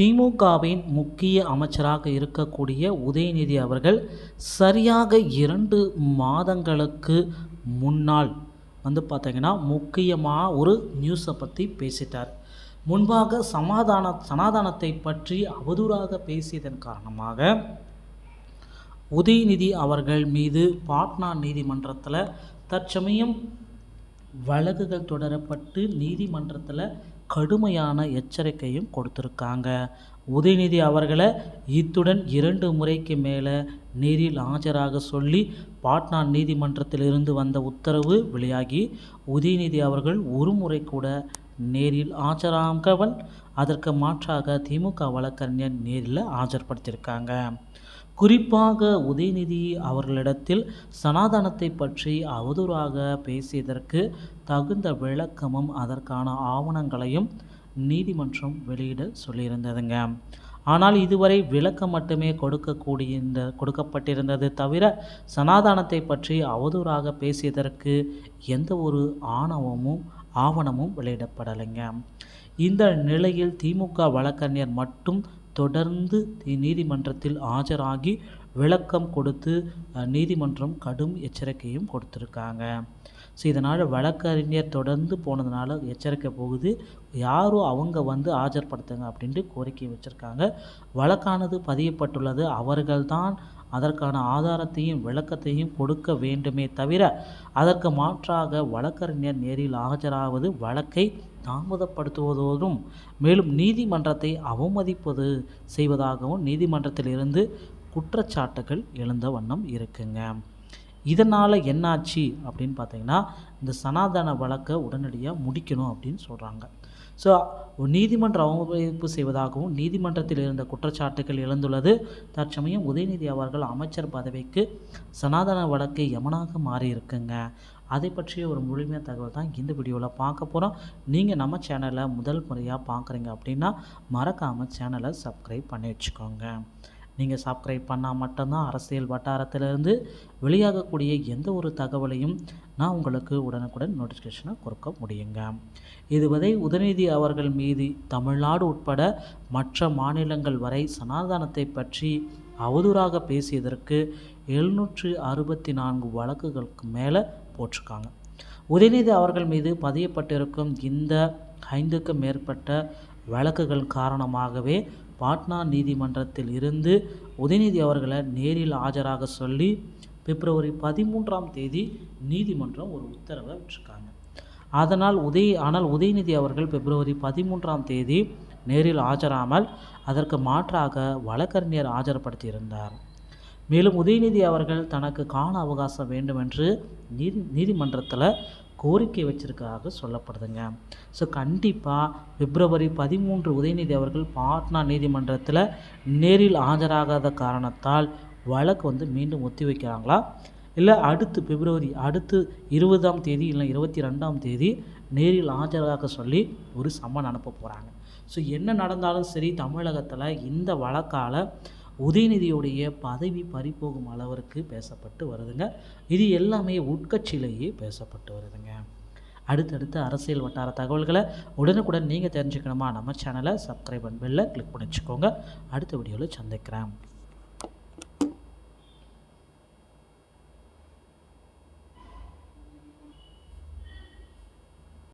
திமுகவின் முக்கிய அமைச்சராக இருக்கக்கூடிய உதயநிதி அவர்கள் சரியாக இரண்டு மாதங்களுக்கு முன்னால் வந்து பார்த்தீங்கன்னா முக்கியமாக ஒரு நியூஸை பற்றி பேசிட்டார். முன்பாக சமாதான சனாதானத்தை பற்றி அவதூறாக பேசியதன் காரணமாக உதயநிதி அவர்கள் மீது பாட்னா நீதிமன்றத்தில் தற்சமயம் வழக்குகள் தொடரப்பட்டு நீதிமன்றத்தில் கடுமையான எச்சரிக்கையும் கொடுத்துருக்காங்க. உதயநிதி அவர்களை இத்துடன் இரண்டு முறைக்கு மேலே நேரில் ஆஜராக சொல்லி பாட்னா நீதிமன்றத்திலிருந்து வந்த உத்தரவு வெளியாகி உதயநிதி அவர்கள் ஒரு முறை கூட நேரில் ஆஜராகவன் அதற்கு மாற்றாக திமுக வழக்கறிஞர் நேரில் ஆஜர்படுத்தியிருக்காங்க. குறிப்பாக உதயநிதி அவர்களிடத்தில் சனாதனத்தை பற்றி அவதூறாக பேசியதற்கு தகுந்த விளக்கமும் அதற்கான ஆவணங்களையும் நீதிமன்றம் வெளியிட சொல்லியிருந்ததுங்க. ஆனால் இதுவரை விளக்கம் மட்டுமே கொடுக்கக்கூடிய இந்த கொடுக்கப்பட்டிருந்தது தவிர சனாதானத்தை பற்றி அவதூறாக பேசியதற்கு எந்த ஒரு ஆணவமும் ஆவணமும் வெளியிடப்படலைங்க. இந்த நிலையில் திமுக வழக்கறிஞர் மட்டும் தொடர்ந்து நீதிமன்றத்தில் ஆஜராகி விளக்கம் கொடுத்து நீதிமன்றம் கடும் எச்சரிக்கையும் கொடுத்துருக்காங்க. ஸோ இதனால் வழக்கறிஞர் தொடர்ந்து போனதுனால எச்சரிக்கை போகுது. யாரும் அவங்க வந்து ஆஜர்படுத்துங்க அப்படின்ட்டு கோரிக்கை வச்சுருக்காங்க. வழக்கானது பதியப்பட்டுள்ளது. அவர்கள்தான் அதற்கான ஆதாரத்தையும் விளக்கத்தையும் கொடுக்க வேண்டுமே தவிர அதற்கு மாற்றாக வழக்கறிஞர் நேரில் ஆஜராவது வழக்கை தாமதப்படுத்துவதோடும் மேலும் நீதிமன்றத்தை அவமதிப்பது செய்வதாகவும் நீதிமன்றத்திலிருந்து குற்றச்சாட்டுகள் எழுந்த வண்ணம் இருக்குங்க. இதனால் என்னாச்சு அப்படின்னு பார்த்தீங்கன்னா இந்த சனாதன வழக்கை உடனடியாக முடிக்கணும் அப்படின்னு சொல்கிறாங்க ஸோ நீதிமன்ற அவமதிப்பு செய்வதாகவும் நீதிமன்றத்தில் இருந்த குற்றச்சாட்டுகள் எழுந்துள்ளது. தற்சமயம் உதயநிதி அவர்கள் அமைச்சர் பதவிக்கு சனாதன வழக்கு யமனாக மாறியிருக்குங்க. அதை பற்றிய ஒரு முழுமையான தகவல் தான் இந்த வீடியோவில் பார்க்க போகிறோம் நீங்கள் நம்ம சேனலை முதல் முறையாக பார்க்குறீங்க அப்படின்னா மறக்காமல் சேனலை சப்ஸ்கிரைப் பண்ணி வச்சுக்கோங்க. நீங்கள் சப்ஸ்கிரைப் பண்ணால் மட்டும்தான் அரசியல் வட்டாரத்திலிருந்து வெளியாகக்கூடிய எந்த ஒரு தகவலையும் நான் உங்களுக்கு உடனுக்குடன் நோட்டிஃபிகேஷனை கொடுக்க முடியுங்க. இதுவரை உதயநிதி அவர்கள் மீது தமிழ்நாடு உட்பட மற்ற மாநிலங்கள் வரை சனாதனத்தை பற்றி அவதூறாக பேசியதற்கு எழுநூற்று அறுபத்தி நான்கு வழக்குகளுக்கு மேலே போட்டிருக்காங்க. உதயநிதி அவர்கள் மீது பதியப்பட்டிருக்கும் இந்த ஐந்துக்கும் மேற்பட்ட வழக்குகள் காரணமாகவே பாட்னா நீதிமன்றத்தில் இருந்து உதயநிதி அவர்களை நேரில் ஆஜராக சொல்லி பிப்ரவரி பதிமூன்றாம் தேதி நீதிமன்றம் ஒரு உத்தரவை விட்டிருக்காங்க. அதனால் உதய ஆனால் உதயநிதி அவர்கள் பிப்ரவரி பதிமூன்றாம் தேதி நேரில் ஆஜராமல் அதற்கு மாற்றாக வழக்கறிஞர் ஆஜர்படுத்தியிருந்தார். மேலும் உதயநிதி அவர்கள் தனக்கு கால அவகாசம் வேண்டுமென்று நீதி நீதிமன்றத்தில் கோரிக்கை வச்சிருக்கிறதாக சொல்லப்படுதுங்க. ஸோ கண்டிப்பாக பிப்ரவரி பதிமூன்று உதயநிதி அவர்கள் பாட்னா நீதிமன்றத்தில் நேரில் ஆஜராகாத காரணத்தால் வழக்கு வந்து மீண்டும் ஒத்தி வைக்கிறாங்களா? இல்லை அடுத்து பிப்ரவரி அடுத்து இருபதாம் தேதி இல்லை இருபத்தி ரெண்டாம் தேதி நேரில் ஆஜராக சொல்லி ஒரு சம்மன் அனுப்ப போகிறாங்க ஸோ என்ன நடந்தாலும் சரி தமிழகத்தில் இந்த வழக்கால் உதயநிதியுடைய பதவி பறிப்போகும் அளவிற்கு பேசப்பட்டு வருதுங்க. இது எல்லாமே உட்கட்சியிலேயே பேசப்பட்டு வருதுங்க. அடுத்தடுத்த அரசியல் வட்டார தகவல்களை உடனுக்குடன் நீங்கள் தெரிஞ்சுக்கணுமா? நம்ம சேனலை சப்ஸ்கிரைப் பண்ண பெல்ல கிளிக் பண்ணி வச்சுக்கோங்க அடுத்த வீடியோவில் சந்திக்கிறேன்.